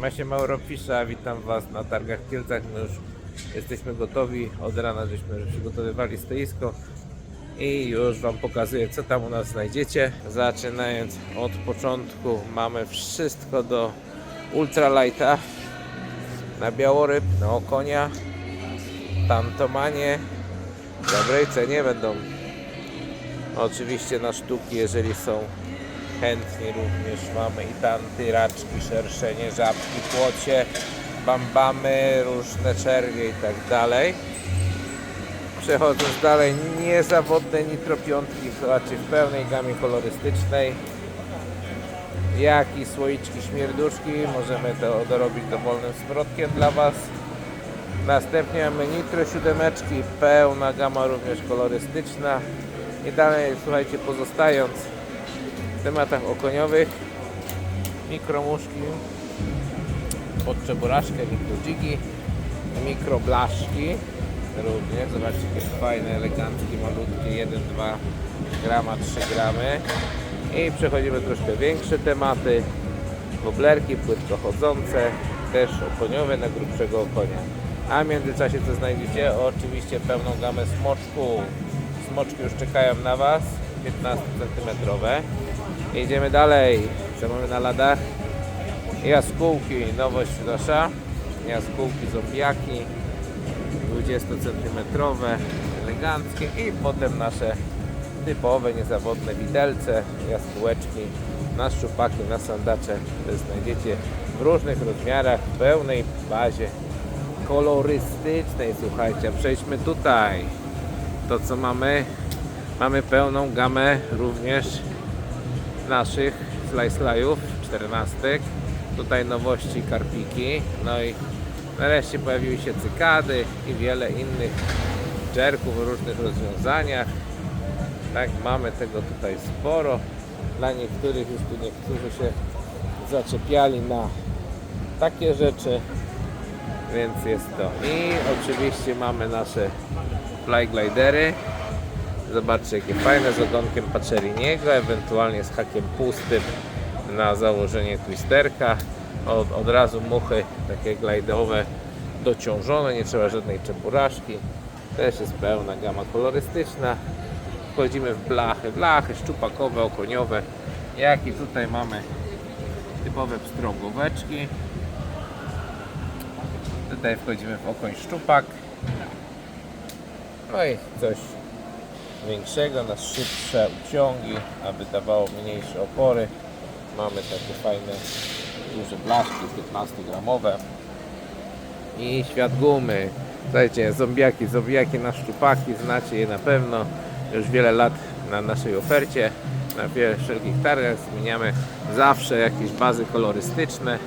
Masie Maurofisza, witam Was na targach w Kielcach. My już jesteśmy gotowi. Od rana żeśmy przygotowywali stoisko i już Wam pokazuję, co tam u nas znajdziecie. Zaczynając od początku, mamy wszystko do ultralighta na białoryb, na okonia, tantomanie. W dobrej cenie będą oczywiście na sztuki, jeżeli są chętni również mamy i tanty, raczki, szerszenie, żabki, płocie, bambamy, różne czerwie i tak dalej. Przechodząc dalej, niezawodne nitropiątki, raczej w pełnej gamie kolorystycznej, jak i słoiczki śmierduszki, możemy to dorobić dowolnym smrodkiem dla Was. Następnie mamy nitro siódemeczki, pełna gama również kolorystyczna. I dalej, słuchajcie, pozostając tematach okoniowych, mikromuszki, podczeburaszkę, mikrodziki, mikroblaszki również, zobaczcie jakie fajne, eleganckie, malutkie, 1-2 grama, 3 gramy i przechodzimy troszkę większe tematy, woblerki płytkochodzące, też okoniowe na grubszego okonia. A w międzyczasie co znajdziecie? Oczywiście pełną gamę smoczków. Smoczki już czekają na Was, 15 cm. Jedziemy dalej. Co mamy na ladach? Jaskółki, nowość nasza. Jaskółki zombiaki, 20 cm, eleganckie i potem nasze typowe, niezawodne widelce, jaskółeczki na szczupaki, na sandacze. Znajdziecie w różnych rozmiarach, w pełnej bazie kolorystycznej. Słuchajcie, przejdźmy tutaj. To co mamy? Mamy pełną gamę również naszych slayów 14. Tutaj nowości karpiki. No i nareszcie pojawiły się cykady i wiele innych dżerków w różnych rozwiązaniach. Tak, mamy tego tutaj sporo. Dla niektórych już tu niektórzy się zaczepiali na takie rzeczy, więc jest to. I oczywiście mamy nasze fly glidery. Zobaczcie jakie fajne z ogonkiem Paceriniego, ewentualnie z hakiem pustym na założenie twisterka. Od, od razu muchy takie glajdowe dociążone, nie trzeba żadnej czepuraszki. Też jest pełna gama kolorystyczna. Wchodzimy w blachy, blachy szczupakowe, okoniowe. Jak i tutaj mamy typowe pstrągóweczki. Tutaj wchodzimy w okoń szczupak. No i coś większego na szybsze uciągi, aby dawało mniejsze opory. Mamy takie fajne duże blaszki 15 gramowe i świat gumy. Słuchajcie, zombiaki, zombiaki na szczupaki, znacie je na pewno. Już wiele lat na naszej ofercie, na wiele wszelkich targach zmieniamy zawsze jakieś bazy kolorystyczne.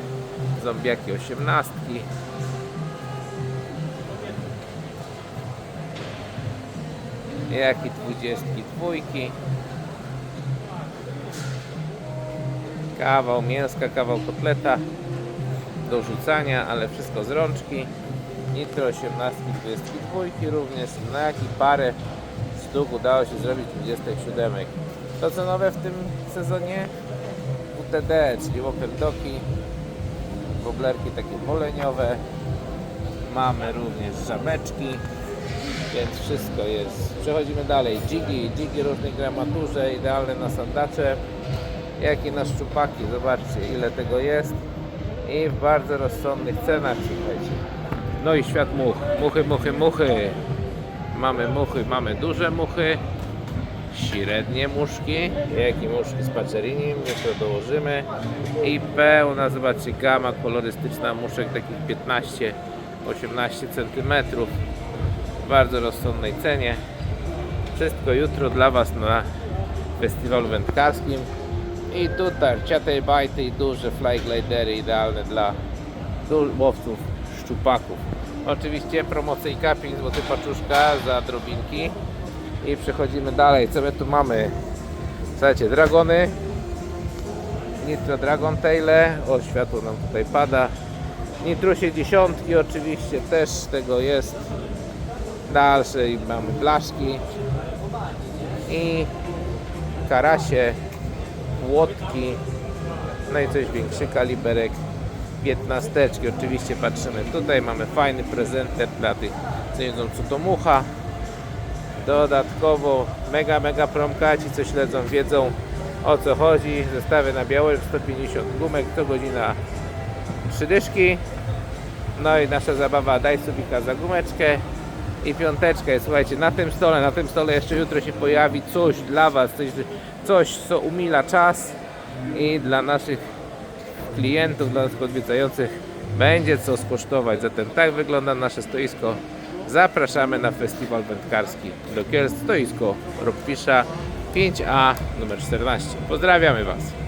Zombiaki 18. Jak i 22. Kawał mięska, kawał kotleta do rzucania, ale wszystko z rączki. Nitro 18, 22 również, na jaki parę sztuk udało się zrobić 27. To co nowe w tym sezonie? UTD, czyli Open Doki, woblerki takie poleniowe. Mamy również żabeczki, więc wszystko jest. Przechodzimy dalej. Jigi, jigi różnej gramaturze, idealne na sandacze, jak i na szczupaki. Zobaczcie ile tego jest i w bardzo rozsądnych cenach, słuchajcie. No i świat much. Muchy, muchy, muchy. Mamy muchy, mamy duże muchy, średnie muszki, jak i muszki z pacerini, my to dołożymy i pełna, zobaczcie, gama kolorystyczna muszek takich 15-18 cm w bardzo rozsądnej cenie. Wszystko jutro dla Was na festiwalu wędkarskim. I tutaj ciatej bajty i duże fly glidery idealne dla łowców szczupaków. Oczywiście promocyjka 5 zł paczuszka za drobinki. I przechodzimy dalej. Co my tu mamy? Słuchajcie, dragony. Nitro Dragon Taile. O, światło nam tutaj pada. Nitrusie dziesiątki oczywiście też tego jest. Dalsze i mamy blaszki. I karasie, łotki, no i coś większy kaliberek piętnasteczki. Oczywiście patrzymy tutaj, mamy fajny prezenter dla tych, co jedzą co to mucha. Dodatkowo mega, mega promka, ci co śledzą wiedzą o co chodzi. Zestawy na białek 150 gumek, co godzina 3 dyszki. No i nasza zabawa daj subika za gumeczkę i piąteczkę. Słuchajcie, na tym stole, na tym stole jeszcze jutro się pojawi coś dla Was, coś, coś co umila czas i dla naszych klientów, dla nas odwiedzających będzie co skosztować. Zatem tak wygląda nasze stoisko. Zapraszamy na festiwal wędkarski do Kielc, stoisko Rockfisha 5A numer 14. Pozdrawiamy Was.